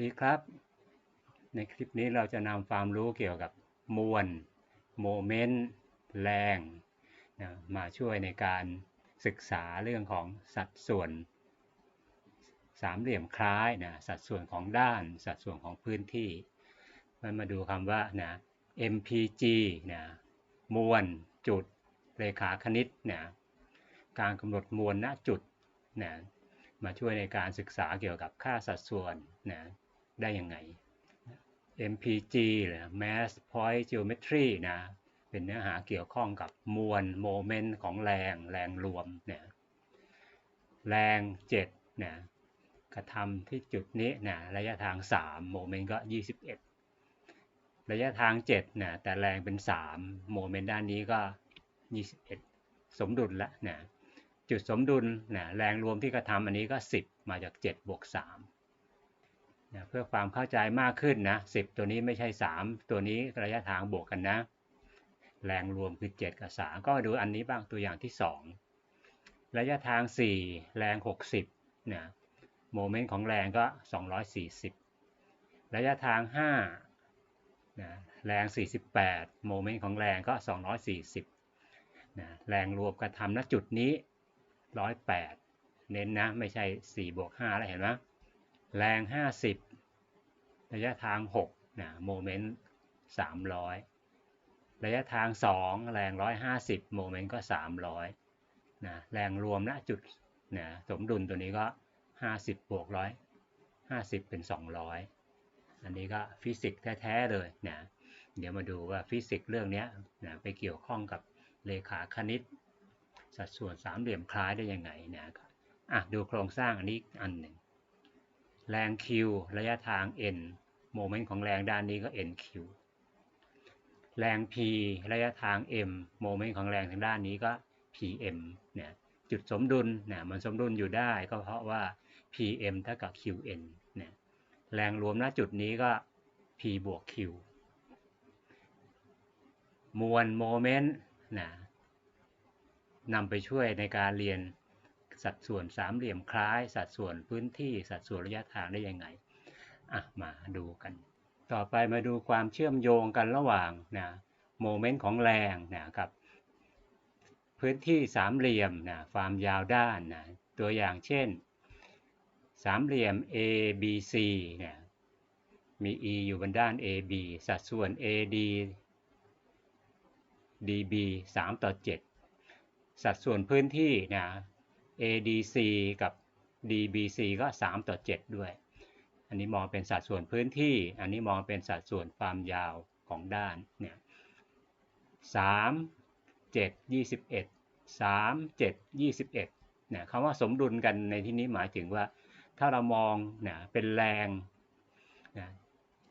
ดีครับ ในคลิปนี้เราจะนำความรู้เกี่ยวกับมวลโมเมนต์แรงนะมาช่วยในการศึกษาเรื่องของสัดส่วน สามเหลี่ยมคล้ายนะสัดส่วนของด้านสัดส่วนของพื้นที่มันมาดูคำว่านะ MPG นะมวลจุดเลขาคณิตนะการกำหนดมวลณจุดนะมาช่วยในการศึกษาเกี่ยวกับค่าสัดส่วนนะ ได้ยังไง MPG หรือ Mass Point Geometry นะ เป็นเนื้อหาเกี่ยวข้องกับมวลโมเมนต์ของแรง แรงรวมเนี่ยแรง7นะกระทำที่จุดนี้นะระยะทาง 3 โมเมนต์ก็ 21 ระยะทาง7นะแต่แรงเป็น 3 โมเมนต์ด้านนี้ก็ 21 สมดุลละนะจุดสมดุลนะแรงรวมที่กระทำอันนี้ก็ 10 มาจาก 7 บวก 3 นะเพื่อความเข้าใจมากขึ้นนะ10ตัวนี้ไม่ใช่ 3 ตัวนี้ระยะทางบวกกันนะ แรงรวมคือ 7 กับ 3 ก็ดูอันนี้บ้างตัวอย่างที่ 2 ระยะทาง 4 แรง 60นะโมเมนต์ของแรงก็ 240 ระยะทาง 5นะแรง 48 โมเมนต์ของแรงก็ 240นะแรงรวมกระทำณจุดนี้ 108 เน้นนะ ไม่ใช่ 4 บวก 5 แล้วเห็นไหม แรง 50 ระยะทาง 6 นะ โมเมนต์ 300 ระยะทาง 2 แรง 150 โมเมนต์ก็ 300 นะ แรงรวมณจุดนะสมดุลตัวนี้ก็ 50 บวก100 50 เป็น 200 อันนี้ก็ฟิสิกส์แท้ ๆ เลยนะ เดี๋ยวมาดูว่าฟิสิกส์เรื่องนี้นะไปเกี่ยวข้องกับเลขาคณิต สัดส่วนสามเหลี่ยมคล้ายได้ยังไงนะอะดูโครงสร้างอันนี้อันหนึ่ง แรง Q ระยะทาง n โมเมนต์ของแรงด้านนี้ก็ nq แรง P ระยะทาง m โมเมนต์ของแรงทางด้านนี้ก็ pm เนี่ยจุดสมดุลเนี่ยมันสมดุลอยู่ได้ก็เพราะว่า pm เท่ากับ qn เนี่ยแรงรวมณจุดนี้ก็ p บวก q มวลโมเมนต์นะนำไปช่วยในการเรียน สัดส่วนสามเหลี่ยมคล้าย สัดส่วนพื้นที่สัดส่วนระยะทางได้ยังไงอะมาดูกัน ต่อไปมาดูความเชื่อมโยงกันระหว่างนะโมเมนต์ของแรงนะกับ พื้นที่สามเหลี่ยมนะความยาวด้านนะตัวอย่างเช่น สามเหลี่ยม ABC นี่ยมี E อยู่บนด้าน AB สัดส่วน AD dB 3 ต่อ 7 สัดส่วนพื้นที่นะ ADC กับ DBC ก็ 3 ต่อ 7 ด้วย อันนี้มองเป็นสัดส่วนพื้นที่ อันนี้มองเป็นสัดส่วนความยาวของด้านเนี่ย3 7 21 3 7 21เนี่ยคำว่าสมดุลกันในที่นี้หมายถึงว่า ถ้าเรามองเนี่ยเป็นแรงนะ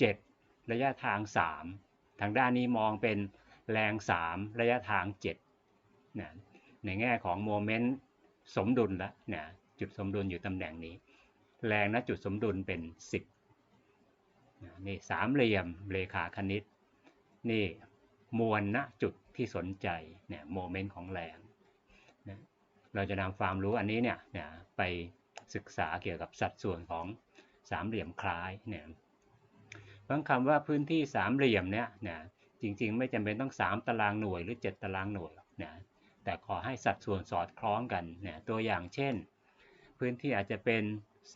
7ระยะทาง 3 ทางด้านนี้มองเป็นแรง 3 ระยะทาง7นะในแง่ของโมเมนต์ สมดุลแล้วนะจุดสมดุลอยู่ตำแหน่งนี้ แรงณจุดสมดุลเป็น 10นะนี่สามเหลี่ยมเลขาคณิต นี่มวลณจุดที่สนใจเนี่ยโมเมนต์ของแรงนะเราจะนำความรู้อันนี้เนี่ยนะไปศึกษาเกี่ยวกับสัดส่วนของสามเหลี่ยมคล้ายเนี่ยบางคำว่าพื้นที่สามเหลี่ยมเนี่ยนะจริงๆ ไม่จำเป็นต้อง 3 ตารางหน่วยหรือ 7 ตารางหน่วยนะ แต่ขอให้สัดส่วนสอดคล้องกันเนะตัวอย่างเช่น พื้นที่อาจจะเป็น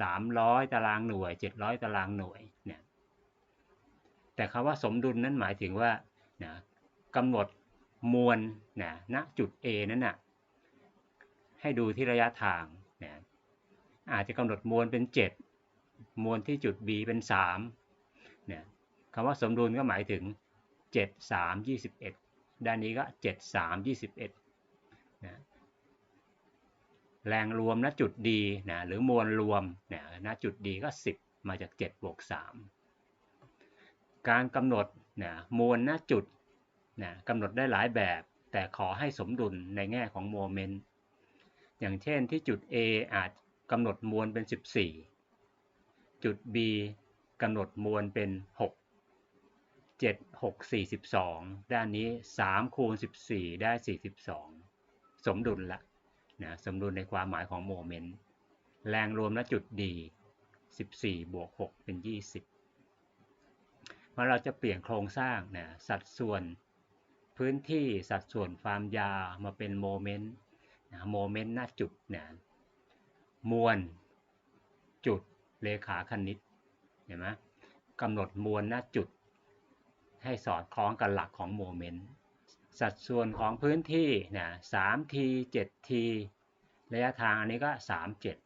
300 ตารางหน่วย 700 ตารางหน่วยเนี่ยแต่คำว่าสมดุลนั้นหมายถึงว่านะกำหนดมวลนะณจุด A นั้นนะให้ดูที่ระยะทางนะอาจจะกำหนดมวลเป็น 7 มวลที่จุด B เป็น3เนี่ยคำว่าสมดุลก็หมายถึง 7 3 21 ด้านนี้ก็ 7 3 21 นะแรงรวมณจุดดีนะหรือมวลรวมนะณจุดดีก็ 10 มาจาก7บวก3การกำหนดนะมวลณจุดนะกำหนดได้หลายแบบ แต่ขอให้สมดุลในแง่ของโมเมนต์อย่างเช่นที่จุด A อาจกำหนดมวลเป็น 14 จุด B กำหนดมวลเป็น 6 7 6 42 ด้านนี้ 3 คูณ 14 ได้ 42 สมดุลละนะสมดุลในความหมายของโมเมนต์ แรงรวมและจุดดี 14 บวก 6 เป็น 20เมื่อเราจะเปลี่ยนโครงสร้างนะสัดส่วนพื้นที่สัดส่วนความยาวมาเป็นโมเมนต์นะโมเมนต์หน้าจุดนะมวลจุดเลขาคณิตเห็นไหมกำหนดมวลหน้าจุด ให้สอดคล้องกับหลักของโมเมนต์ สัดส่วนของพื้นที่นะสามทีเจ็ดทีระยะทางอันนี้ก็สามเจ็ด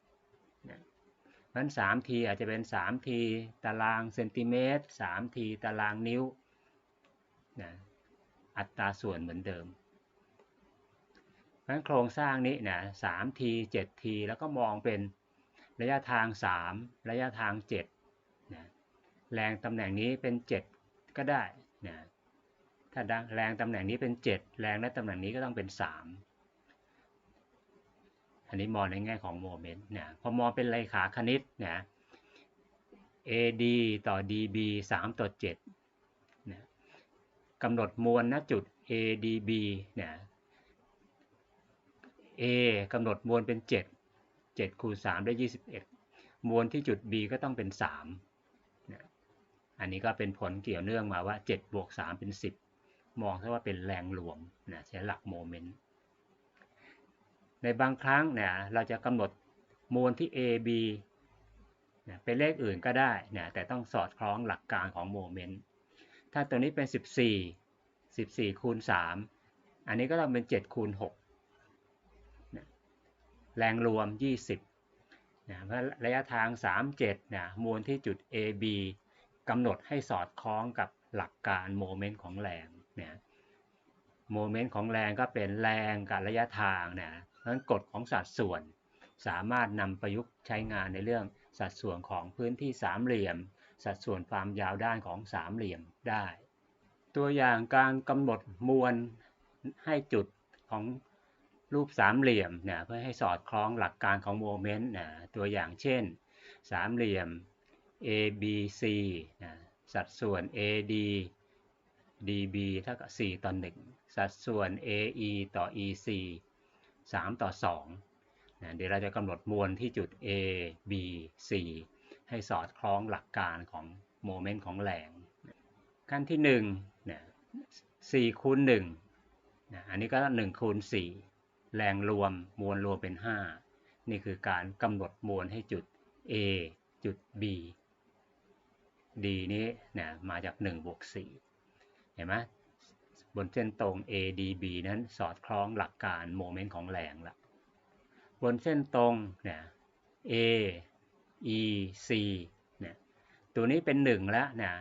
เพราะฉะนั้นสามทีอาจจะเป็นสามทีตารางเซนติเมตรสามทีตารางนิ้วนะอัตราส่วนเหมือนเดิมเพราะฉะนั้นโครงสร้างนี้นะสามทีเจ็ดทีแล้วก็มองเป็นระยะทางสามระยะทางเจ็ดนะแรงตำแหน่งนี้เป็นเจ็ดก็ได้นะ ถ้าแรงตำแหน่งนี้เป็น 7 แรงและตำแหน่งนี้ก็ต้องเป็น 3 อันนี้มองในแง่ของโมเมนต์เนี่ยพอมองเป็นเลขาคณิตเนี่ย AD ต่อ DB 3 ต่อ7นะกำหนดมวลณจุด ADB เนี่ย A กำหนดมวลเป็น 7 7คูณ3ได้ 21 มวลที่จุด B ก็ต้องเป็น3นะอันนี้ก็เป็นผลเกี่ยวเนื่องมาว่า 7 บวก 3 เป็น 10 มองแค่ว่าเป็นแรงรวมนะใช้หลักโมเมนต์ ในบางครั้งเนี่ยเราจะกำหนดมวลที่ A B นะเป็นเลขอื่นก็ได้นะแต่ต้องสอดคล้องหลักการของโมเมนต์ ถ้าตัวนี้เป็น 14 14คูณ3อันนี้ก็ต้องเป็น7คูณ6นะแรงรวม 20นะเพราะระยะทาง 37นะมวลที่จุด AB กำหนดให้สอดคล้องกับหลักการโมเมนต์ของแรง เนี่ยโมเมนต์ของแรงก็เป็นแรงกับระยะทางเนี่ยเพราะฉะนั้นกฎของสัดส่วนสามารถนำประยุกต์ใช้งานในเรื่องสัดส่วนของพื้นที่สามเหลี่ยม สัดส่วนความยาวด้านของสามเหลี่ยมได้ ตัวอย่างการกำหนดมวลให้จุดของรูปสามเหลี่ยมเนี่ยเพื่อให้สอดคล้องหลักการของโมเมนต์นะตัวอย่างเช่น สามเหลี่ยม ABC นะสัดส่วน AD dB เท่ากับ4ต่อ1สัดส่วน AE ต่อ EC 3 ต่อ2นะเดี๋ยวเราจะกำหนดมวลที่จุด A B C ให้สอดคล้องหลักการของโมเมนต์ของแรงขั้นที่1นะ4คูณ1นะอันนี้ก็1คูณ4แรงรวมมวลรวมเป็น 5 นี่คือการกำหนดมวลให้จุด A จุด B D นี้นะมาจาก1บวก4 เห็นไหมบนเส้นตรง ADB นั้นสอดคล้องหลักการโมเมนต์ของแรงละบนเส้นตรงเนี่ย A E C เนี่ยตัวนี้เป็น1แล้วนะ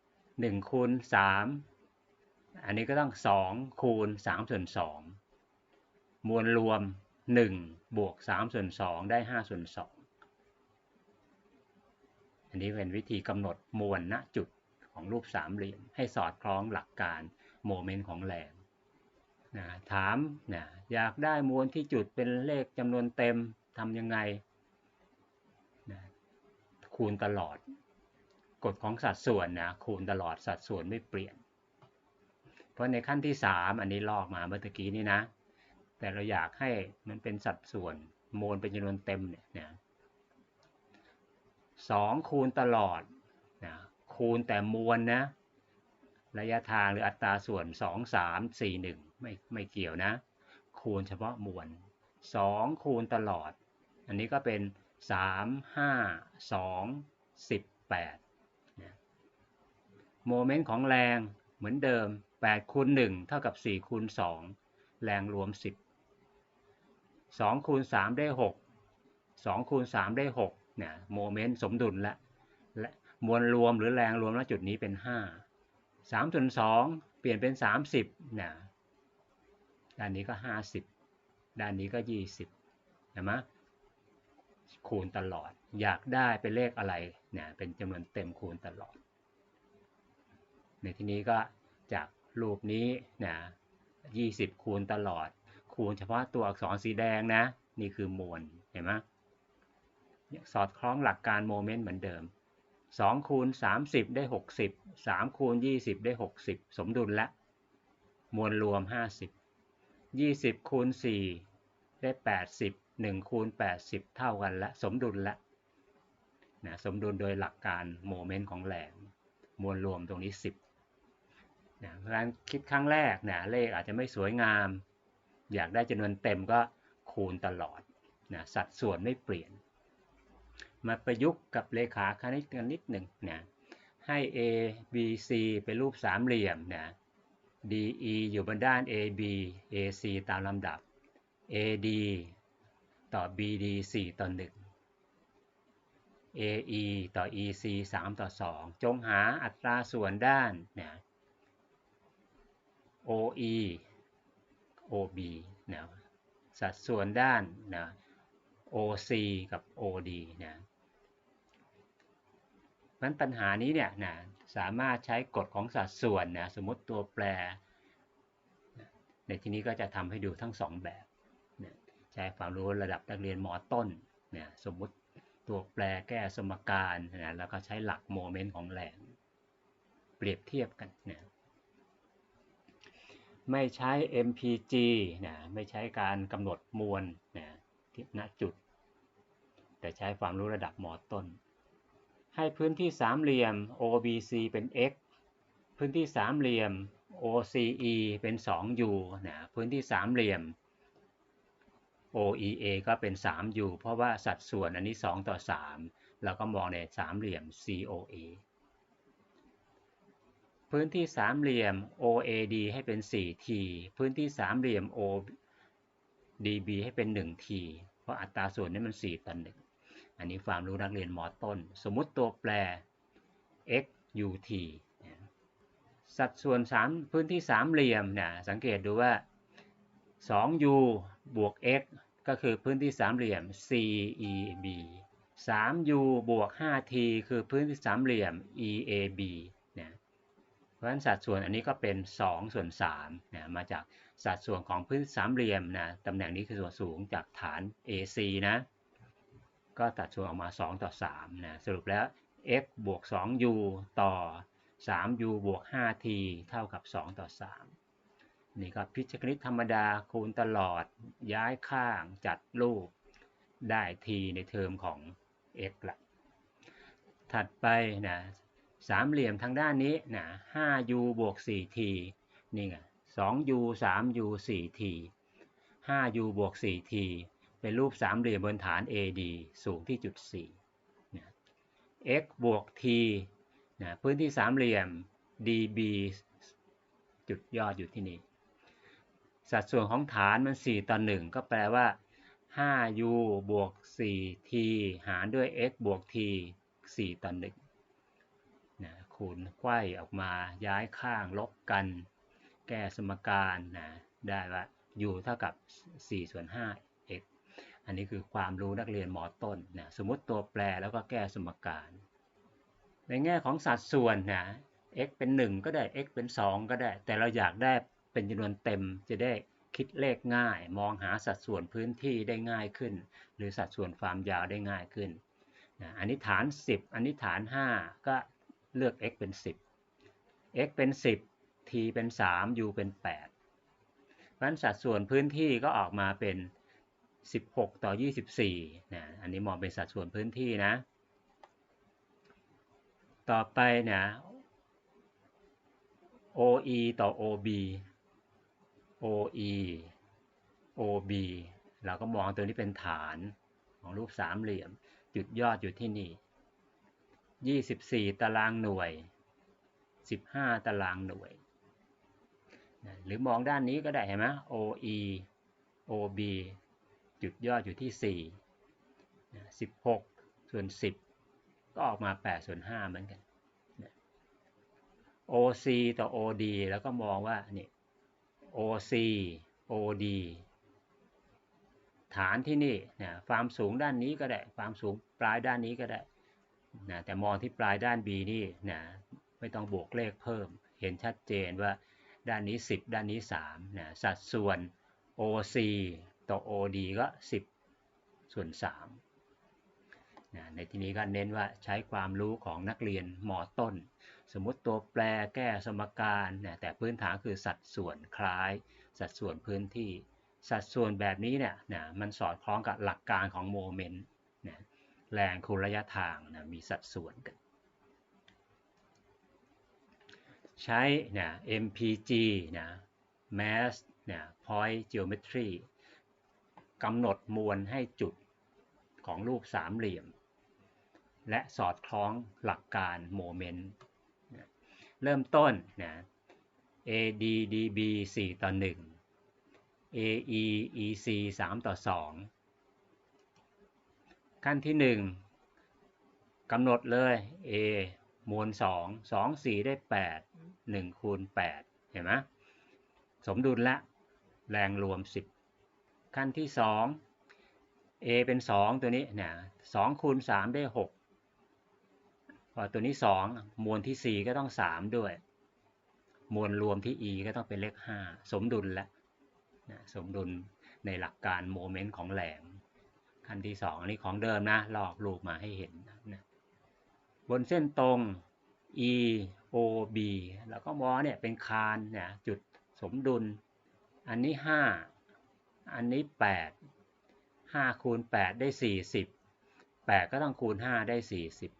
1คูณ3อันนี้ก็ต้อง 2 คูณ3ส่วน2มวลรวม 1 บวก3ส่วน2ได้5ส่วน2อันนี้เป็นวิธีกำหนดมวลณจุด ของรูปสามเหลี่ยม ให้สอดคล้องหลักการโมเมนต์ของแรงนะถามนะอยากได้มวลที่จุดเป็นเลขจำนวนเต็มทำยังไงนะคูณตลอด กฎของสัดส่วนนะคูณตลอดสัดส่วนไม่เปลี่ยน เพราะในขั้นที่ 3 อันนี้ลอกมาเมื่อกี้นี้นะ แต่เราอยากให้มันเป็นสัดส่วนโมลเป็นจำนวนเต็มเนี่ยนะสองคูณตลอด คูณแต่มวลนะ ระยะทางหรืออัตราส่วน 2 3 4 1 ไม่ไม่เกี่ยวนะ คูณเฉพาะมวล 2 คูณตลอด อันนี้ก็เป็น 3 5 2 18นะโมเมนต์ของแรงเหมือนเดิม 8 คูณ 1 เท่ากับ 4 คูณ 2 แรงรวม 10 2 คูณ 3 ได้ 6 2 คูณ 3 ได้6เนี่ยโมเมนต์สมดุลละ มวลรวมหรือแรงรวมณจุดนี้เป็น 5 3ส่วน2เปลี่ยนเป็น 30นะด้านนี้ก็ 50 ด้านนี้ก็ 20เห็นไหมคูณตลอด อยากได้เป็นเลขอะไรเนี่ยเป็นจำนวนเต็มคูณตลอด ในที่นี้ก็จากรูปนี้นะ20 คูณตลอด คูณเฉพาะตัวอักษรสีแดงนะ นี่คือมวลเห็นไหมสอดคล้องหลักการโมเมนต์เหมือนเดิม 2คูณ30 ได้ 60 3คูณ20 ได้ 60 สมดุลละมวลรวม 50 20คูณ4ได้ 80 1คูณ80 เท่ากันละสมดุลละนะสมดุลโดยหลักการโมเมนต์ของแรงมวลรวมตรงนี้ 10นะเพราะฉะนั้นคิดครั้งแรกนะเลขอาจจะไม่สวยงาม อยากได้จำนวนเต็มก็คูณตลอดนะสัดส่วนไม่เปลี่ยน มาประยุกต์กับเลขาคณิตกันนิดหนึ่งนะให้ A B C เป็นรูปสามเหลี่ยมนะ DE อยู่บนด้าน AB AC ตามลำดับ AD ต่อ BD 4 ต่อ 1 AE ต่อ EC 3 ต่อ 2 จงหาอัตราส่วนด้านนะ OE OB นะสัดส่วนด้านนะ OC กับ OD นะนั้นปัญหานี้เนี่ยนะสามารถใช้กฎของสัดส่วนนะสมมติตัวแปร ในที่นี้ก็จะทำให้ดูทั้งสองแบบนะใช้ความรู้ระดับนักเรียนมต้นนะสมมติตัวแปรแก้สมการนะแล้วก็ใช้หลักโมเมนต์ของแรงเปรียบเทียบกันนะไม่ใช้ MPG นะไม่ใช้การกำหนดมวลนะที่ ณจุด แต่ใช้ความรู้ระดับมอต้น ให้พื้นที่สามเหลี่ยม OBC เป็น x พื้นที่สามเหลี่ยม OCE เป็น 2u นะพื้นที่สามเหลี่ยม OEA ก็เป็น 3u เพราะว่าสัดส่วนอันนี้ 2 ต่อ 3 เราก็มองในสามเหลี่ยม COA พื้นที่สามเหลี่ยม OAD ให้เป็น 4t พื้นที่สามเหลี่ยม dB ให้เป็น 1t เพราะอัตราส่วนนี้มัน 4 ต่อ1อันนี้ความรู้นักเรียนมอต้น สมมุติตัวแปร x ut สัดส่วน 3 พื้นที่สามเหลี่ยมเนะสังเกตดูว่า 2u บวก x ก็คือพื้นที่สามเหลี่ยม CEB 3u บวก 5t คือพื้นที่สามเหลี่ยม EAB นะเพราะฉะนั้นสัดส่วนอันนี้ก็เป็น 2 ส่วน3นะมาจาก สัดส่วนของพื้นสามเหลี่ยมนะตำแหน่งนี้คือส่วนสูงจากฐาน AC นะก็ตัดส่วนออกมา 2 ต่อ3นะสรุปแล้ว x บวก 2u ต่อ 3u บวก 5t เท่ากับ 2 ต่อ 3 นี่ก็พิชคณิตธรรมดาคูณตลอดย้ายข้างจัดรูปได้ t ในเทอมของ x ละถัดไปนะสามเหลี่ยมทางด้านนี้นะ 5u บวก 4t นี่ไง 2u 3u 4t 5u บวก 4t เป็นรูปสามเหลี่ยมบนฐาน AD สูงที่จุด4นะ x บวก t นะพื้นที่สามเหลี่ยม DB จุดยอดอยู่ที่นี่ สัดส่วนของฐานมัน 4 ต่อ 1 ก็แปลว่า 5u บวก 4t หารด้วย x บวก t 4 ต่อ1นะคูณไขว้ออกมาย้ายข้างลบกัน แก้สมการนะได้ว่า u เท่ากับ 4 ส่วน 5 x อันนี้คือความรู้นักเรียนมอต้นนะสมมติตัวแปรแล้วก็แก้สมการ ในแง่ของสัดส่วนนะ x เป็น 1 ก็ได้ x เป็น 2 ก็ได้ แต่เราอยากได้เป็นจำนวนเต็มจะได้คิดเลขง่าย มองหาสัดส่วนพื้นที่ได้ง่ายขึ้น หรือสัดส่วนความยาวได้ง่ายขึ้นนะอันนี้ฐาน 10 อันนี้ฐาน 5 ก็เลือก x เป็น 10 x เป็น 10 t เป็น 3 u เป็น 8เพราะฉะนั้นสัดส่วนพื้นที่ก็ออกมาเป็น 16 ต่อ 24นะอันนี้มองเป็นสัดส่วนพื้นที่นะ ต่อไปนะ OE ต่อ OB OE OB เราก็มองตัวนี้เป็นฐานของรูปสามเหลี่ยม จุดยอดอยู่ที่นี่ 24 ตารางหน่วย 15 ตารางหน่วย หรือมองด้านนี้ก็ได้เห็นไหม OE OB จุดยอดอยู่ที่ 4 16 ส่วน 10 ก็ออกมา 8 ส่วน 5 เหมือนกัน OC ต่อ OD แล้วก็มองว่านี่ OC OD ฐานที่นี่นะความสูงด้านนี้ก็ได้ ความสูงปลายด้านนี้ก็ได้นะแต่มองที่ปลายด้าน B นี่นะไม่ต้องบวกเลขเพิ่ม เห็นชัดเจนว่า ด้านนี้ 10 ด้านนี้3นะสัดส่วน OC ต่อ OD ก็ 10 ส่วน3นะในที่นี้ก็เน้นว่าใช้ความรู้ของนักเรียนมต้น สมมติตัวแปรแก้สมการนะแต่พื้นฐานคือสัดส่วนคล้าย สัดส่วนพื้นที่ สัดส่วนแบบนี้เนี่ยนะมันสอดคล้องกับหลักการของโมเมนต์นะแรงคูณระยะทางนะมีสัดส่วนกัน ใช้นะ MPG นะ Mass นะ Point Geometry กำหนดมวลให้จุดของรูปสามเหลี่ยม และสอดคล้องหลักการโมเมนต์เริ่มต้นนะ ADDB 4 ต่อ 1 AE EC 3 ต่อ 2 ขั้นที่ 1กำหนดเลย A มวล 2 2 4 ได้ 8 1คูณ8เห็นไหมสมดุลละแรงรวม 10 ขั้นที่ 2 A เป็น 2 ตัวนี้นะ2คูณ3ได้ 6 พอตัวนี้ 2 มวลที่ 4 ก็ต้อง 3 ด้วย มวลรวมที่ e ก็ต้องเป็นเลข 5 สมดุลแล้วนะสมดุลในหลักการโมเมนต์ของแหลงขั้นที่ 2 อันนี้ของเดิมนะลอกรูปมาให้เห็นนะบนเส้นตรง e o b แล้วก็มอเนี่ยเป็นคานเนะจุดสมดุล อันนี้ 5 อันนี้ 8 5 คูณ 8 ได้ 40 8 ก็ต้องคูณ 5 ได้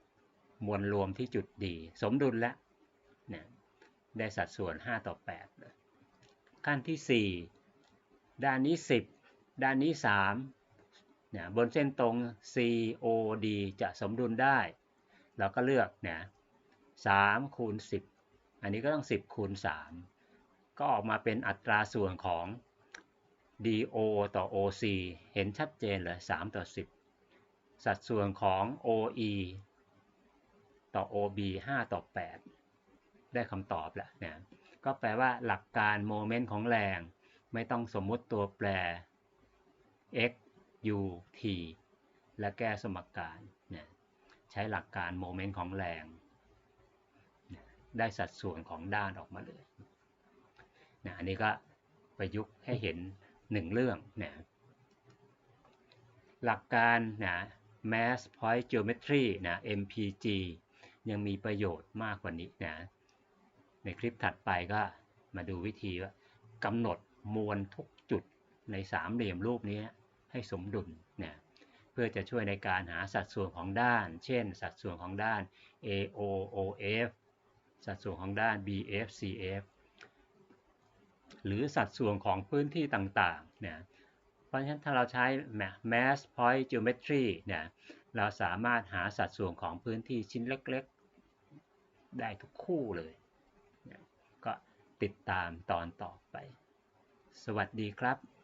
40 มวลรวมที่จุดดี สมดุลแล้วนะได้สัดส่วน 5 ต่อ 8 ขั้นที่ 4 ด้านนี้ 10 ด้านนี้ 3เนี่ยบนเส้นตรง COD จะสมดุลได้ เราก็เลือกเนี่ย 3คูณ10 อันนี้ก็ต้อง 10คูณ3ก็ออกมาเป็นอัตราส่วนของ DO ต่อ OC เห็นชัดเจนเลย3ต่อ 10 สัดส่วนของ OE ต่อ OB 5 ต่อ 8 ได้คำตอบแล้วนะก็แปลว่าหลักการโมเมนต์ของแรง ไม่ต้องสมมุติตัวแปร x u t และแก้สมการนะใช้หลักการโมเมนต์ของแรง ได้สัดส่วนของด้านออกมาเลยนะอันนี้ก็ประยุกต์ให้เห็นหนึ่งเรื่องนะหลักการนะ mass point geometry นะ MPG ยังมีประโยชน์มากกว่านี้นะ ในคลิปถัดไปก็มาดูวิธีว่ากำหนดมวลทุกจุดในสามเหลี่ยมรูปนี้ให้สมดุลนะเพื่อจะช่วยในการหาสัดส่วนของด้าน เช่น สัดส่วนของด้าน AOOF สัดส่วนของด้าน BFCF หรือสัดส่วนของพื้นที่ต่างๆเนี่ยเพราะฉะนั้นถ้าเราใช้ mass point geometry เนี่ยเราสามารถหาสัดส่วนของพื้นที่ชิ้นเล็กๆ ได้ทุกคู่เลย ก็ติดตามตอนต่อไป สวัสดีครับ